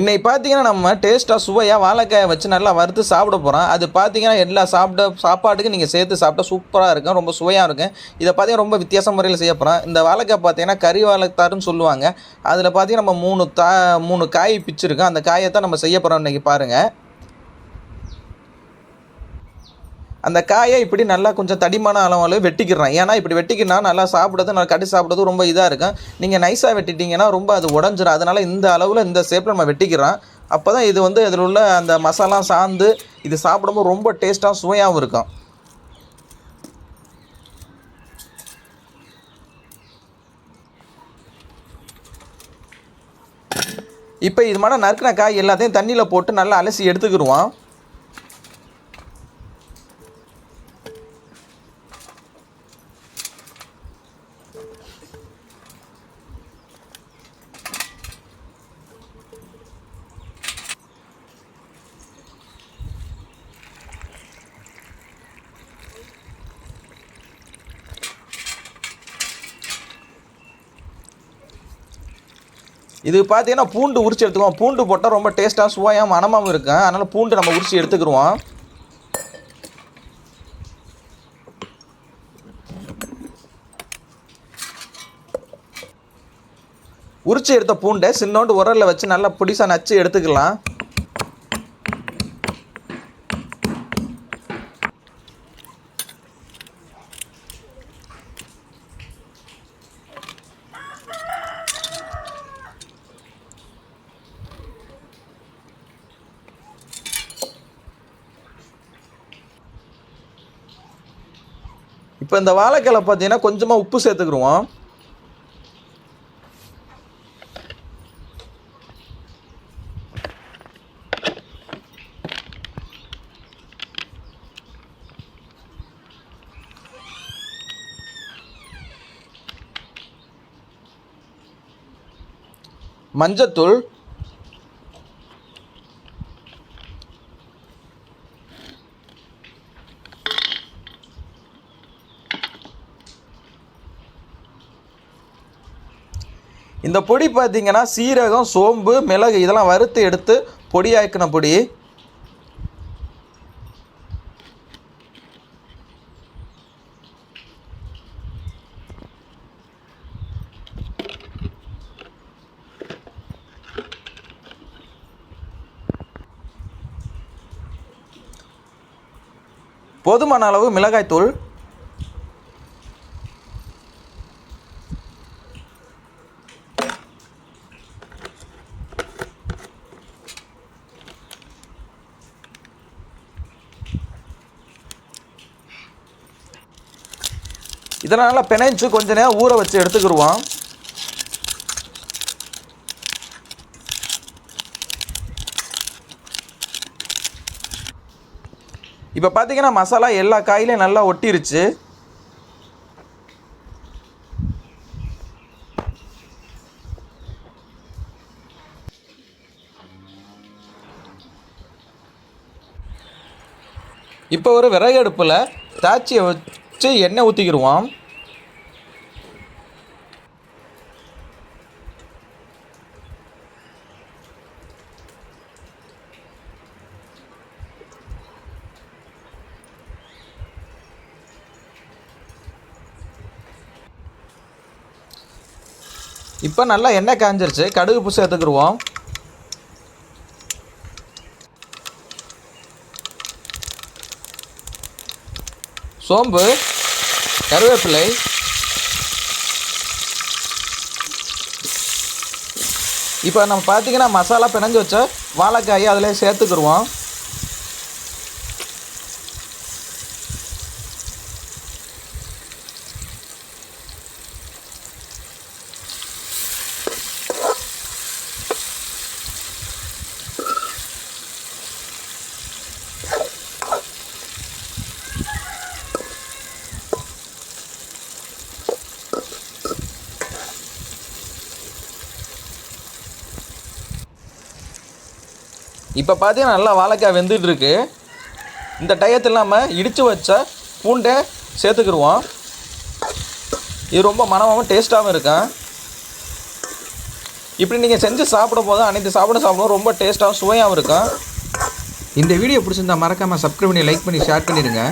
இன்னைக்கு பார்த்தீங்கன்னா நம்ம டேஸ்ட்டாக சுவையாக வாழைக்காயை வச்சு நல்லா வறுத்து சாப்பிட போகிறோம் அது பார்த்தீங்கன்னா எல்லா சாப்பிட சாப்பாட்டுக்கு நீங்கள் சேர்த்து சாப்பிட்டா சூப்பராக இருக்கும் ரொம்ப சுவையாக இருக்கும். இதை பார்த்தீங்கன்னா ரொம்ப வித்தியாச முறையில் செய்ய போகிறோம் இந்த வாழைக்காய் பார்த்தீங்கன்னா கறி வாழைத்தாருன்னு சொல்லுவாங்க. அதில் பார்த்தீங்கன்னா நம்ம மூணு தா மூணு காய் பிச்சிருக்கோம் அந்த காயை தான் நம்ம செய்ய போகிறோம் இன்றைக்கி பாருங்கள் அந்த காயை இப்படி நல்லா கொஞ்சம் தடிமான அளவில் வெட்டிக்கிறேன். ஏன்னா இப்படி வெட்டிக்கினா நல்லா சாப்பிட்றது நல்லா கட்டி சாப்பிட்றது ரொம்ப இதாக இருக்கும். நீங்கள் நைஸாக வெட்டிட்டீங்கன்னா ரொம்ப அது உடஞ்சிரும். அதனால் இந்த அளவில் இந்த ஷேப்பில் நம்ம வெட்டிக்கிறோம். அப்போ தான் இது வந்து இதில் உள்ள அந்த மசாலா சாந்து இது சாப்பிடும்போது ரொம்ப டேஸ்ட்டாக சுவையாகவும் இருக்கும். இப்போ இது மாதிரி நறுக்கின காய் எல்லாத்தையும் தண்ணியில் போட்டு நல்லா அலசி எடுத்துக்கிடுவோம். இது பார்த்தீங்கன்னா பூண்டு உரிச்சு எடுத்துக்குவோம். பூண்டு போட்டால் ரொம்ப டேஸ்ட்டாக சுவையாக மனமாகவும் இருக்கும். அதனால் பூண்டு நம்ம உரிச்சு எடுத்துக்கிடுவோம் உரிச்சு எடுத்த பூண்டை சின்னோண்டு உரலில் வச்சு நல்லா பிடிசா நச்சு எடுத்துக்கலாம். இப்போ இந்த வாழைக்கிழ பார்த்தீங்கன்னா கொஞ்சமாக உப்பு சேர்த்துக்கிடுவோம் மஞ்சத்தூள். இந்த பொடி பார்த்தீங்கன்னா சீரகம் சோம்பு மிளகு இதெல்லாம் வறுத்து எடுத்து பொடியாக்கின பொடி. போதுமான அளவு மிளகாய்த்தூள். இதனால் பிணைஞ்சு கொஞ்ச நேரம் ஊற வச்சு எடுத்துக்கிடுவோம். இப்போ பார்த்தீங்கன்னா மசாலா எல்லா காயிலையும் நல்லா ஒட்டிருச்சு. இப்போ ஒரு விறகு அடுப்பில் தாச்சியை ஃபஸ்ட்டு எண்ணெய் ஊற்றிக்கிடுவோம் இப்போ நல்லா எண்ணெய் காஞ்சிருச்சு. கடுகு பூ எடுத்துக்கிடுவோம் சோம்பு கருவேப்பிலை. இப்போ நம்ம பார்த்தீங்கன்னா மசாலா பிணைஞ்சு வச்ச வாழைக்காயை அதில் சேர்த்துக்கிடுவோம் இப்போ பார்த்தீங்கன்னா நல்லா வாழைக்காய் வெந்துட்டு இருக்கு. இந்த டயத்தில் நம்ம இடித்து வச்ச பூண்டை சேர்த்துக்கிடுவோம் இது ரொம்ப மனமாகவும் டேஸ்ட்டாகவும் இருக்கும் இப்படி நீங்கள் செஞ்சு சாப்பிடும் போது அனைத்து சாப்பிட சாப்பிடும் ரொம்ப டேஸ்ட்டாகவும் சுவையாகவும் இருக்கும். இந்த வீடியோ பிடிச்சிருந்தா மறக்காமல் சப்ஸ்கிரைப் பண்ணி லைக் பண்ணி ஷேர் பண்ணிடுங்க.